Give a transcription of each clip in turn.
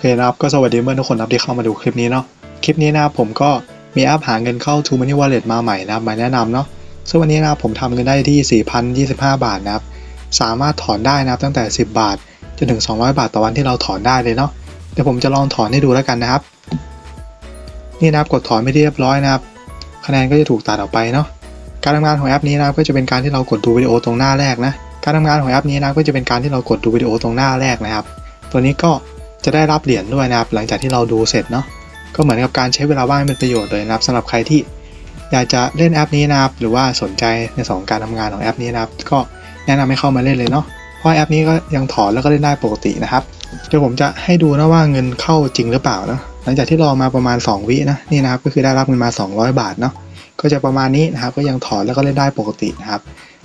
เคนะครับก็สวัสดีเพื่อนทุกคนนะครับที่เข้ามาดูคลิปนี้เนาะคลิปนี้นะครับผมก็มีแอปหาเงินเข้า True Money Wallet มาใหม่นะครับมาแนะนำเนาะซึ่งวันนี้นะครับผมทำเงินได้ที่ 4,025 บาทนะครับสามารถถอนได้นะครับตั้งแต่ 10 บาทจนถึง 200 บาทต่อวันที่เราถอนได้เลยเนาะเดี๋ยวผมจะลองถอนให้ดูแล้วกันนะครับ นี่นะครับกดถอนไม่เรียบร้อยนะครับ คะแนนก็จะถูกตัดออกไปเนาะการทำงานของแอปนี้นะครับก็จะเป็นการที่เรากดดูวิดีโอตรงหน้าแรกนะการทำงานของแอปนี้นะก็จะเป็นการที่เรากดดูวิดีโอตรงหน้าแรกนะครับ ตัวนี้ก็ จะได้รับเหรียญด้วยนะครับ หลังจากที่เราดูเสร็จเนาะก็เหมือนกับการใช้เวลาว่างเป็นประโยชน์เลยนะครับสำหรับใครที่อยากจะเล่นแอปนี้นะครับ หรือว่าสนใจในสองการทำงานของแอปนี้นะครับ ก็แนะนำให้เข้ามาเล่นเลยเนาะเพราะแอปนี้ก็ยังถอนแล้วก็เล่นได้ปกตินะครับเดี๋ยวผมจะให้ดูนะว่าเงินเข้าจริงหรือเปล่าเนาะหลังจากที่รอมาประมาณ 2 วินะนี่นะครับก็คือได้รับเงินมา 200 บาทเนาะก็จะประมาณนี้นะครับก็ยังถอนแล้วก็เล่นได้ปกตินะครับ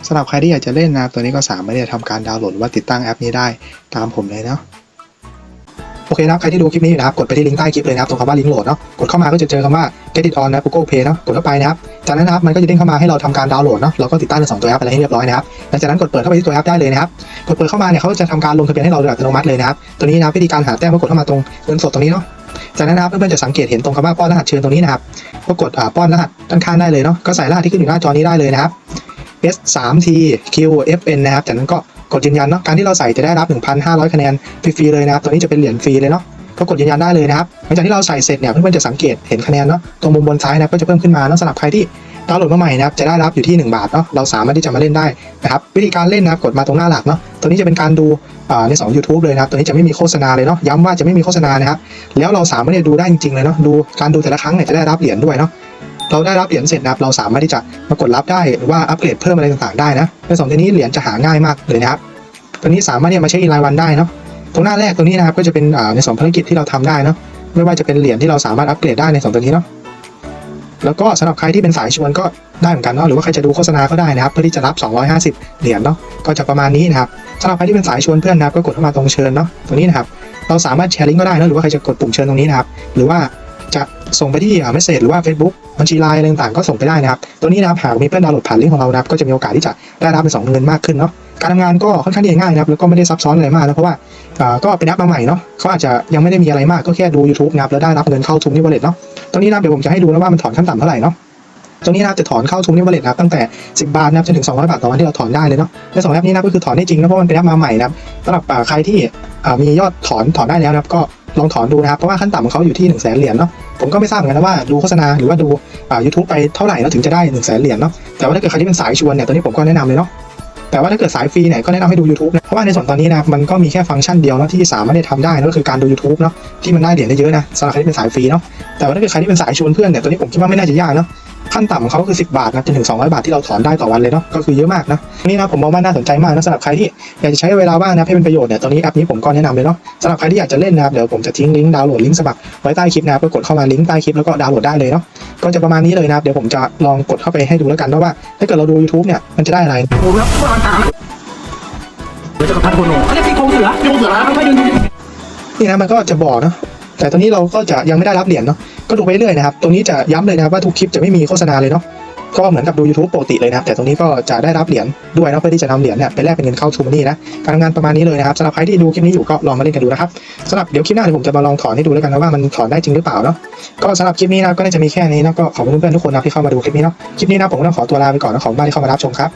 สำหรับใครที่อยากจะเล่นนะตัวนี้ก็สามารถที่จะทำการดาวน์โหลดหรือว่าติดตั้งแอปนี้ได้ตามผมเลยเนาะ โอเคนะครับใครที่ดูคลิปนี้อยู่นะครับกดไปที่ลิงก์ใต้คลิปเลยนะครับตรงคำว่าลิงก์โหลดเนาะกดเข้ามาก็จะเจอคำว่า get it on นะ Google Play เนาะกดเข้าไปนะครับจากนั้นนะครับมันก็จะเด้งเข้ามาให้เราทำการดาวน์โหลดเนาะเราก็ติดตั้งทั้งสองตัวแอปอะไรให้เรียบร้อยนะครับหลังจากนั้นกดเปิดเข้าไปที่ตัวแอปได้เลยนะครับกดเปิดเข้ามาเนี่ยเขาจะทำการลงทะเบียนให้เราโดยอัตโนมัติเลยนะครับตัวนี้นะครับวิธีการหาแต้มก็กดเข้ามาตรงเงินสดตรงนี้เนาะจากนั้นนะครับเพื่อนๆจะสังเกตเห็นตรงคำว่าป้อนรหัสเชิญตรงนี้นะครับก็กดป้อนรหัสด้านข้างได้เลยเนาะก็ใส่รหัสที่ขึ้นอยู่หน้าจอนี้ได้เลยนะครับ S 3 T Q F N นะครับจากนั้นก็ กดยืนยันเนาะการที่เราใส่จะได้รับ 1,500 คะแนนฟรีๆเลยนะครับตัวนี้จะเป็นเหรียญฟรีเลยเนาะก็กดยืนยันได้เลยนะครับหลังจากที่เราใส่เสร็จเนี่ยเพื่อนๆจะสังเกตเห็นคะแนนเนาะตรงมุมบนซ้ายนะก็จะเพิ่มขึ้นมาเนาะสำหรับใครที่ดาวน์โหลดมาใหม่นะครับจะได้รับอยู่ที่ 1 บาทเนาะเราสามารถที่จะมาเล่นได้นะครับวิธีการเล่นนะครับกดมาตรงหน้าหลักเนาะตัวนี้จะเป็นการดูใน2 YouTube เลยนะครับตัวนี้จะไม่มีโฆษณาเลยเนาะย้ำว่าจะไม่มีโฆษณานะครับแล้วเราสามารถที่จะดูได้จริงๆเลยเนาะดูการดูแต่ละครั้งเนี่ยจะได้รับเหรียญด้วยเนาะ เราได้รับเหรียญเสร็จนะครับเราสามารถที่จะมากดรับได้หรือว่าอัปเกรดเพิ่มอะไรต่างๆได้นะในสองตัวนี้เหรียญจะหาง่ายมากเลยนะครับตัวนี้สามารถที่จะมาใช้อีรายวันได้เนาะตรงหน้าแรกตรงนี้นะครับก็จะเป็นในสองภารกิจที่เราทำได้เนาะไม่ว่าจะเป็นเหรียญที่เราสามารถอัปเกรดได้ในสองตัวนี้เนาะแล้วก็สำหรับใครที่เป็นสายชวนก็ได้เหมือนกันเนาะหรือว่าใครจะดูโฆษณาก็ได้นะครับ เพื่อที่จะรับ 250 เหรียญเนาะก็จะประมาณนี้นะครับสำหรับใครที่เป็นสายชวนเพื่อนนะครับก็กดเข้ามาตรงเชิญเนาะตรงนี้นะครับเราสามารถแชร์ลิงก์ก็ได้นะหรือว่าใครจะกดปุ่มเชิญตรงนี้นะครับหรือว่า จะส่งไปที่อ่าเมสเซจหรือว่า Facebook บัญชีไลน์อะไรต่างๆก็ส่งไปได้นะครับ ตัวนี้นะครับหากมีเพื่อนดาวน์โหลดผ่านลิงก์ของเรานะครับก็จะมีโอกาสที่จะได้รับเป็นสองเงินมากขึ้นเนาะการทำงานก็ค่อนข้างง่ายนะครับแล้วก็ไม่ได้ซับซ้อนอะไรมากนะเพราะว่าอ่าก็เป็นแอปมาใหม่เนาะเขาอาจจะยังไม่ได้มีอะไรมากก็แค่ดู YouTube นะครับแล้วได้รับเงินเข้าทุมนี่วอลเล็ตเนาะตรงนี้นะเดี๋ยวผมจะให้ดูนะว่ามันถอนขั้นต่ำเท่าไหร่เนาะตรงนี้นะจะถอนเข้าทุมนี่วอลเล็ตนะตั้งแต่ 10 บาทนะจนถึง 200 บาทต่อวันที่เราถอนได้เลยเนาะในสองแอปนี้นะก็คือถอนได้จริงนะเพราะมันเป็นแอปมาใหม่นะครับสำหรับใครที่อ่ามียอดถอนถอนได้แล้วนะครับก็ลองถอนดูนะครับเพราะว่าขั้นต่ำของเขาอยู่ที่ 1 0 0 0 0แสนเหรียญเนาะ ผมก็ไม่ทราบเหมือนกันนะว่าดูโฆษณาหรือว่าดูอ่า YouTube ไปเท่าไหร่แล้วถึงจะได้1นึ่งแสนเหรียญเนาะแต่ว่าถ้าเกิดใครที่เป็นสายชวนเนี่ยตอนนี้ผมก็แนะนำเลยเนาะแต่ว่าถ้าเกิดสายฟรีเนี่ยก็แนะนำให้ดู YouTube นะเพราะว่าในส่วนตอนนี้นะมันก็มีแค่ฟังก์ชันเดียวเนาะที่สามารถได้ทำได้นั่นก็คือการดู YouTube เนาะที่มันได้เหรียญได้เยอะนะสำหรับใครที่เป็นสายฟรีเนาะแต่ว่าถ้าเกิดใครที่เป็นสายชวนเพื่อนเนี่ยตอนนี้ผมคิดว่าไม่น่าจะยากเนาะ ขั้นต่ำของเขาก็คือ 10 บาทนะจนถึง 200 บาทที่เราถอนได้ต่อวันเลยเนาะก็คือเยอะมากนะนี่นะผมมองว่าน่าสนใจมากนะสำหรับใครที่อยากจะใช้เวลาว่างนะให้เป็นประโยชน์เนี่ยตอนนี้แอปนี้ผมก็แนะนำเลยเนาะสำหรับใครที่อยากจะเล่นนะครับเดี๋ยวผมจะทิ้งลิงก์ดาวน์โหลดลิงก์สมัครไว้ใต้คลิปนะครับก็กดเข้ามาลิงก์ใต้คลิปแล้วก็ดาวน์โหลดได้เลยเนาะก็จะประมาณนี้เลยนะครับเดี๋ยวผมจะลองกดเข้าไปให้ดูแล้วกันนะว่า ถ้าเกิดเราดู YouTube เนี่ยมันจะได้อะไรโอ้แล้วพวกเราตามเดี๋ยวจะพันคนโหเขาเรียกซี่โครงเสือซี่โครงเสือแล้วไม่ดึงนี่นะมันก็จะบอกนะ แต่ตอนนี้เราก็จะยังไม่ได้รับเหรียญเนาะก็ดูไปเรื่อยนะครับตรงนี้จะย้ำเลยนะครับว่าทุกคลิปจะไม่มีโฆษณาเลยเนาะก็เหมือนกับดู YouTube ปกติเลยนะครับ แต่ตรงนี้ก็จะได้รับเหรียญด้วยนะเพื่อที่จะนำเหรียญเนี่ยไปแลกเป็นเงินเข้าทูมานี่นะการทำงานประมาณนี้เลยนะครับสำหรับใครที่ดูคลิปนี้อยู่ก็ลองมาเล่นกันดูนะครับสำหรับเดี๋ยวคลิปหน้าเดี๋ยวผมจะมาลองถอนให้ดูแล้วกันนะว่ามันถอนได้จริงหรือเปล่าเนาะก็สำหรับคลิปนี้นะก็น่าจะมีแค่นี้นะก็ขอบคุณเพื่อนๆทุกคนนะที่เข้ามาดูคลิปนี้เนาะคลิปนี้นะผมต้องขอตัวลาไปก่อนนะขอบคุณมากที่เข้ามารับชมครับ